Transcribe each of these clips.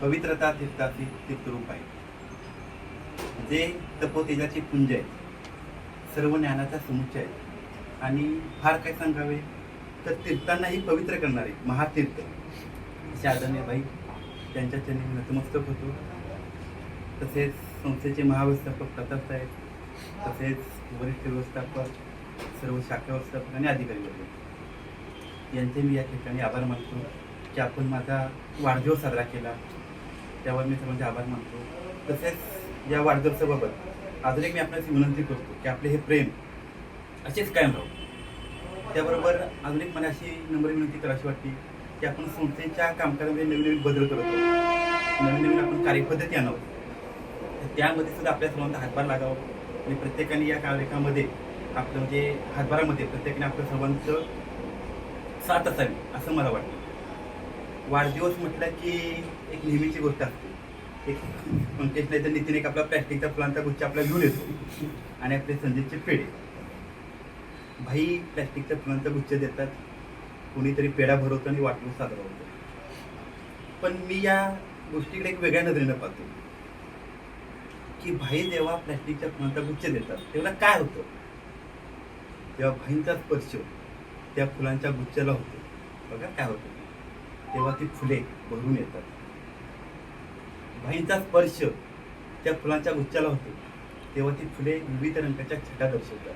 पवित्रता तीर्थाची तीर्थरूप आहे. जे तपोतेजाचे पुंज आहे सर्व ज्ञानाचा समुच्चय आहे आणि फार काय सांगावे? तर तीर्थांनाही पवित्र करणारे महातीर्थ. असे त्यांच्या चरणी नतमस्तक होतो. तसेच संस्थेचे महाव्यवस्थापक प्रताप साहेब तसेच वरिष्ठ व्यवस्थापक सर्व शाखा व्यवस्थापक आणि अधिकारी वर्ग. यांचे मी या ठिकाणी आभार मानतो की आपण माझा वाढदिवस साजरा केला. त्यावर मी सर्वांचे आभार मानतो. तसेच या वाढदिवसाबाबत अजून एक मी आपल्याशी विनंती करतो की आपले हे प्रेम असेच कायम राहू. त्याबरोबर अजून एक मला अशी नम्र विनंती करायची वाटते की आपण संस्थेच्या कामकाजामध्ये नवीन नवीन बदल करत आहोत. नवीन नवीन आपण कार्यपद्धती आणावं तर त्यामध्ये सुद्धा आपल्या सर्वांचा हातभार लागावा आणि प्रत्येकाने या कार्यक्रमामध्ये आपलं म्हणजे हातभारामध्ये प्रत्येकाने आपल्या सर्वांचं साथ असावी असं मला वाटतं. वाढदिवस म्हटलं की एक नेहमीची गोष्ट असते. एक पंकज नाही तर नितीन एक आपला प्लॅस्टिकचा फुलांचा गुच्छ आपला घेऊन येतो. आणि आपले संजयचे पेढे. भाई प्लॅस्टिकच्या फुलांचा गुच्छ देतात. कोणीतरी पेढा भरवतो आणि वाटून साजरा होतो. पण मी या गोष्टीकडे एक वेगळ्या नजरेनं पाहतो. की भाई जेव्हा प्लॅस्टिकच्या फुलांचा गुच्छ देतात तेव्हा काय होतं? तेव्हा भाईंचा स्पर्श त्या फुलांच्या गुच्छाला होतो. बघा काय होतं. तेव्हा ती फुले भरून येतात. भाईचा स्पर्श त्या फुलांच्या गुच्छाला होतो. तेव्हा ती फुले विविध रंगाच्या छटा दर्शवतात.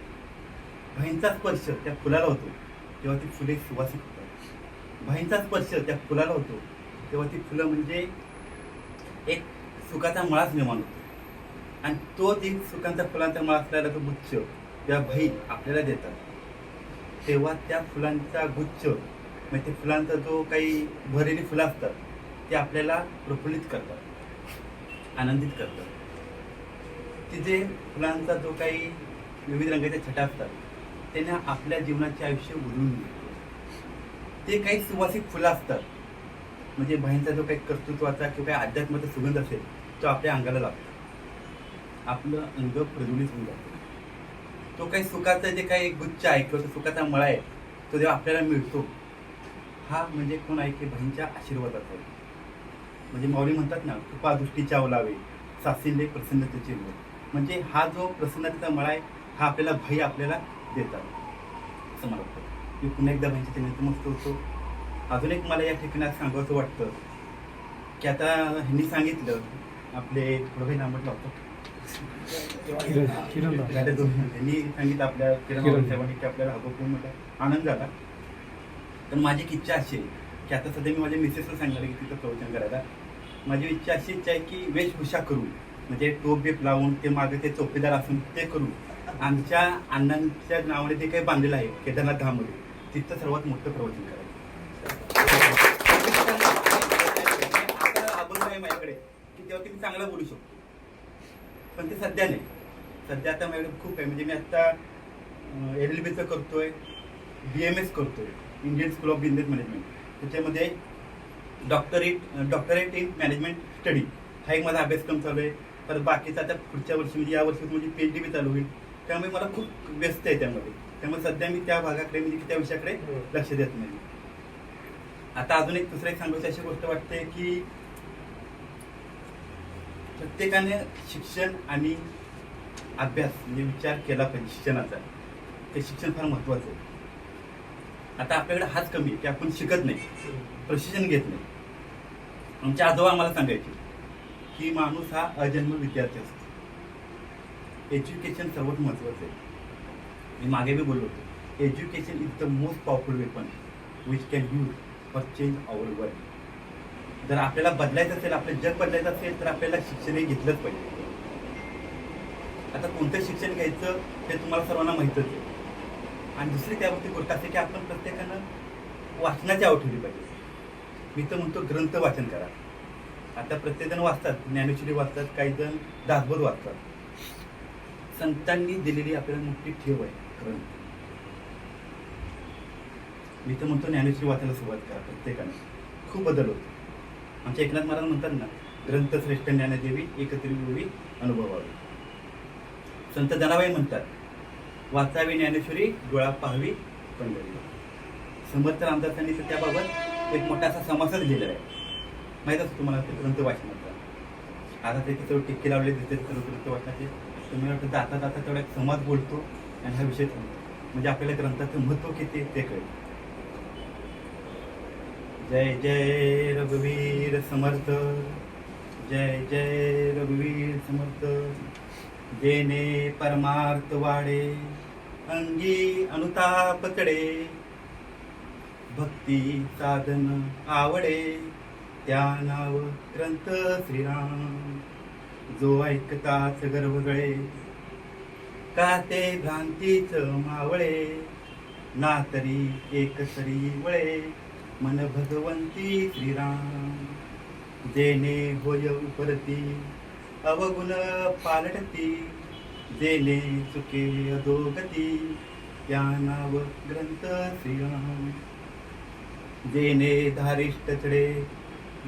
भाईंचा स्पर्श त्या फुलाला होतो. तेव्हा ती फुले सुवासिक होतात. भाईंचा स्पर्श त्या फुलाला होतो. तेव्हा ती फुलं म्हणजे एक सुखाचा मळाच निर्माण होतो. आणि तो जे सुखांचा फुलांचा मळा असलेला तो गुच्छ त्या भाई आपल्याला देतात. तेव्हा त्या फुलांचा गुच्छ म्हणजे ते फुलांचा जो काही भरलेली फुलं असतात ते आपल्याला प्रफुल्लित करतात आनंदित करतात. तिथे फुलांचा जो काही विविध रंगाच्या छटा असतात त्यांना आपल्या जीवनाचे आयुष्य उडवून देतो. ते काही सुवासिक फुलं असतात म्हणजे बहिणीचा जो काही कर्तृत्वाचा किंवा काही अध्यात्माचा सुगंध असेल तो आपल्या अंगाला लागतो. आपलं अंग प्रज्वलित होऊन जातं. तो काही सुखाचा जे काही गुच्छ आहे किंवा तो सुखाचा मळा आहे तो जेव्हा आपल्याला मिळतो हा म्हणजे कोण आहे की बहीणच्या आशीर्वादाचा आहे. म्हणजे माऊली म्हणतात ना कृपा दृष्टी चावलावे सासिंले प्रसन्नतेचे लोक म्हणजे हा जो प्रसन्नतेचा मळा आहे हा आपल्याला भाई आपल्याला देतात. असं मला वाटतं. मी पुन्हा एकदा बहिणीच्या चॅनल मस्त होतो अजून एक मला या ठिकाणी सांगावंसं वाटतं की आता ह्यांनी सांगितलं आपले थोडं नाव म्हटलं होतं. त्यांनी सांगितलं आपल्या किरण. साहेबांनी की आपल्याला खूप मोठा आनंद झाला. तर माझी एक इच्छा अशी आहे की आता सध्या मी माझ्या मिसेसला सांगितलं की तिथं प्रवचन करायला. माझी इच्छा अशी इच्छा आहे की वेशभूषा करून म्हणजे टोप बीप लावून ते मागे ते चौकीदार असून ते करून आमच्या अण्णांच्या नावाने ते काही बांधलेलं आहे केदारनाथ धाममध्ये तिथं सर्वात मोठं प्रवचन करायचं. अभंग आहे माझ्याकडे की तेव्हा तुम्ही चांगलं बोलू शकतो. पण ते सध्या नाही. सध्या आता माझ्याकडे खूप आहे. म्हणजे मी आता एल एल बीचं करतोय बी एम एस करतोय. Indian school of business management त्याच्यामध्ये doctorate doctorate in management study हा एक माझा अभ्यासक्रम चालू आहे. तर बाकीचा आता पुढच्या वर्षी म्हणजे या वर्षी म्हणजे पी एच डी बी चालू होईल. त्यामुळे मला खूप व्यस्त आहे त्यामध्ये. त्यामुळे सध्या मी त्या भागाकडे म्हणजे त्या विषयाकडे लक्ष देत नाही. आता अजून एक दुसरं एक सांगायची अशी गोष्ट वाटते की प्रत्येकाने शिक्षण आणि अभ्यास म्हणजे विचार केला पाहिजे शिक्षणाचा. ते शिक्षण फार महत्वाचं आहे. आता आपल्याकडे हाच कमी आहे की आपण शिकत नाही प्रशिक्षण घेत नाही. आमच्या आजोबा आम्हाला सांगायचे की माणूस हा अजन्म विद्यार्थी असतो. एज्युकेशन सर्वात महत्वाचं आहे. मी मागे बी बोललो होतो education is the most powerful weapon which can use for change our world जर आपल्याला बदलायचं असेल आपलं जग बदलायचं असेल तर आपल्याला शिक्षण हे घेतलंच पाहिजे. आता कोणतं शिक्षण घ्यायचं हे तुम्हाला सर्वांना माहीतच आहे. आणि दुसरी त्यावरती गोष्ट असते की आपण प्रत्येकानं वाचनाची आवड ठेवली पाहिजे. मी तर म्हणतो ग्रंथ वाचन करा. आता प्रत्येकजण वाचतात ज्ञानेश्वरी वाचतात काही जण दासभर वाचतात. संतांनी दिलेली आपल्याला मोठी ठेव आहे ग्रंथ. मी तर म्हणतो ज्ञानेश्वरी वाचायला सुरुवात करा प्रत्येकाने. खूप बदल होतो. आमच्या एकनाथ महाराज म्हणतात ना ग्रंथ श्रेष्ठ ज्ञानदेवी एकत्रित अनुभवावी. संत जनाबाई म्हणतात वाचावी ज्ञानेश्वरी डोळा पाहावी पंढरी. समर्थ रामदासांनी तर त्याबाबत एक मोठा असा समासच लिहिला आहे. माहीत असतो तुम्हाला ते ग्रंथ वाचनाचा? आता ते तिथं टिक्के लावले तिथे ग्रंथ वाचनाचे. तुम्ही वाटतं जाता जाता तेवढा एक समाज बोलतो आणि हा विषय म्हणजे आपल्याला ग्रंथाचं महत्त्व किती ते कळेल. जय जय रघुवीर समर्थ. जय जय रघुवीर समर्थ. देणे परमार्थ वाडे अंगी अनुताप भक्ती साधन आवडे त्या नाव ग्रंथ श्रीराम. जो ऐकताच गर्भगळे का ते भ्रांतीच मावळे? ना तरी एक तरी वळे. मन भगवंती श्रीराम. जेने होय परती अवगुण पालटती. जेने चुके अधोगती त्या नाव ग्रंथ श्रीराम. देणे धारिष्ट चढे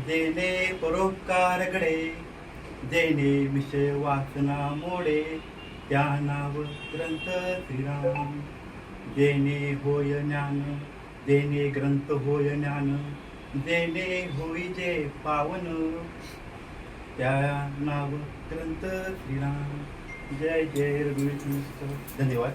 जेने परोपकार घडे देणे विषय वासना मोडे त्या नाव ग्रंथ श्रीराम. देणे होय ज्ञान देणे ग्रंथ होय ज्ञान देणे होई जे पावन त्या नाव ग्रंथ श्रीराम. जय जय रघुवीर. धन्यवाद